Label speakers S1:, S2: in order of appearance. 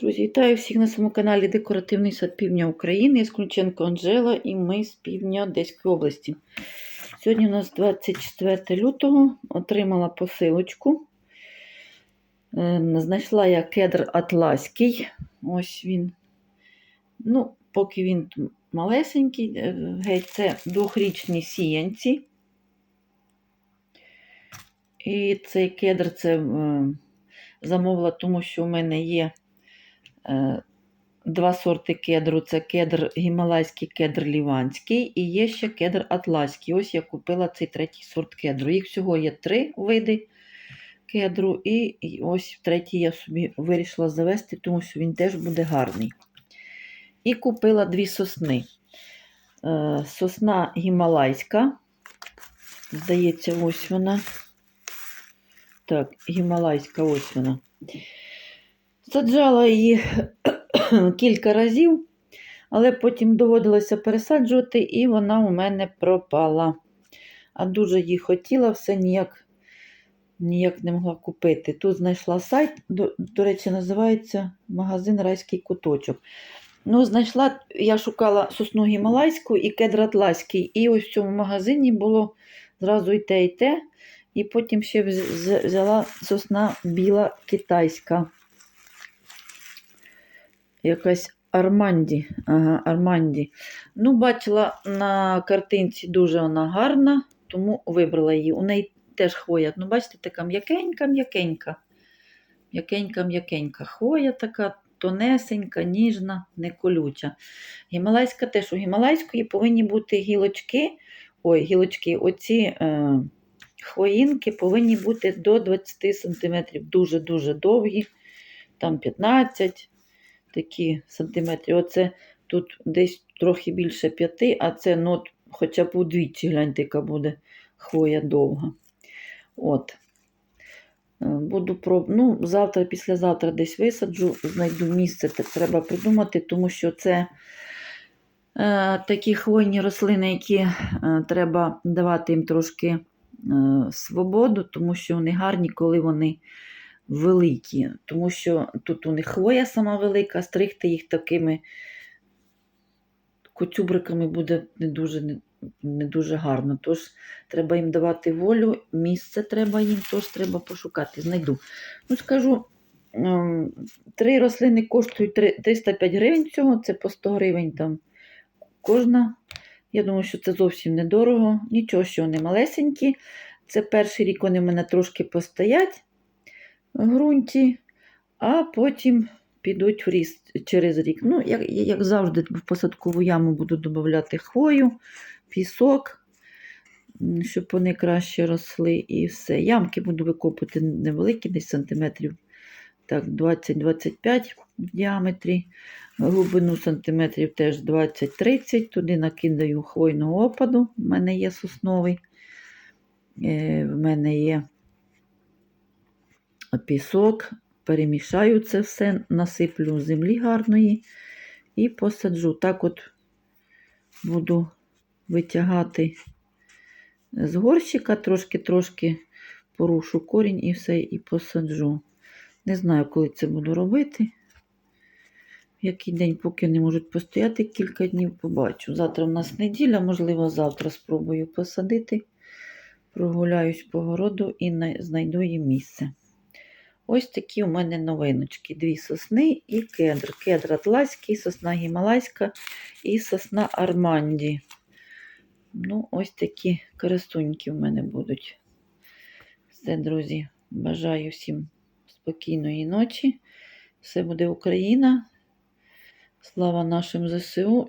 S1: Друзі, вітаю всіх на своєму каналі Декоративний сад Півдня України. Я Сключенко Анжела і ми з півдня Одеської області. Сьогодні у нас 24 лютого отримала посилочку. Е, Знайшла я кедр атласький. Ось він. Ну, поки він малесенький, е, геть, це двохрічні сіянці. І цей кедр це е, замовила, тому що у мене є два сорти кедру. Це кедр гімалайський, кедр ліванський і є ще кедр атласький. Ось я купила цей третій сорт кедру. Їх всього є три види кедру, і, і ось третій я собі вирішила завести, тому що він теж буде гарний. І купила дві сосни. Е, сосна гімалайська. Здається, ось вона. Так, гімалайська, ось вона. Саджала її кілька разів, але потім доводилося пересаджувати, і вона у мене пропала. А дуже її хотіла, все ніяк ніяк не могла купити. Тут знайшла сайт, до, до речі, називається магазин Райський куточок. Ну, знайшла, я шукала сосну гімалайську і кедр атласький. І ось в цьому магазині було зразу і те, і те. І потім ще взяла сосна біла китайська. Якась Арманді. Ага, Арманді. Ну, бачила на картинці дуже вона гарна, тому вибрала її. У неї теж хвоя. Ну, бачите, така м'якенька-м'якенька. М'якенька-м'якенька. Хвоя така тонесенька, ніжна, не колюча. Гімалайська теж у гімалайської повинні бути гілочки. Ой, гілочки, оці. Е Хвоїнки повинні бути до 20 см, дуже-дуже довгі, там 15 такі сантиметрів. Оце тут десь трохи більше 5, а це ну, хоча б удвічі, гляньте, яка буде хвоя довга. От. Буду проб... ну, Завтра, післязавтра десь висаджу, знайду місце, це треба придумати, тому що це е, такі хвойні рослини, які е, треба давати їм трошки. Свободу, тому що вони гарні, коли вони великі. Тому що тут у них хвоя сама велика, стригти їх такими коцюбриками буде не дуже не, дуже гарно. Тож треба їм давати волю, місце треба їм, тож треба пошукати. Знайду. Ну, скажу, три рослини коштують 305 гривень цього, це по 100 гривень там кожна. Я думаю, що це зовсім недорого. Нічого, що вони малесенькі. Це перший рік вони в мене трошки постоять ґрунті, а потім підуть в ріст через рік. Ну, як як завжди, в посадкову яму буду додавати хвою, пісок, щоб вони краще росли і все. Ямки буду викопувати невеликі, десь сантиметрів так, 20-25 в діаметрі. Глибину сантиметрів теж 20-30. Туди накидаю хвойного опаду. У мене є сосновий. Е, в мене є пісок. Перемішаю це все, насиплю землі гарної і посаджу. Так от буду витягати з горщика, трошки-трошки порушу корінь і все, і посаджу. Не знаю, коли це буду робити. Який день, поки не можуть постояти кілька днів, побачу. Завтра в нас неділя, можливо, завтра спробую посадити. Прогуляюсь по городу і знайду їм місце. Ось такі у мене новиночки. Дві сосни і кедр. Кедр атласький, сосна гімалайська і сосна Арманді. Ну, ось такі красуньки в мене будуть. Все, друзі, бажаю всім спокійної ночі. Все буде Україна. Слава нашим ЗСУ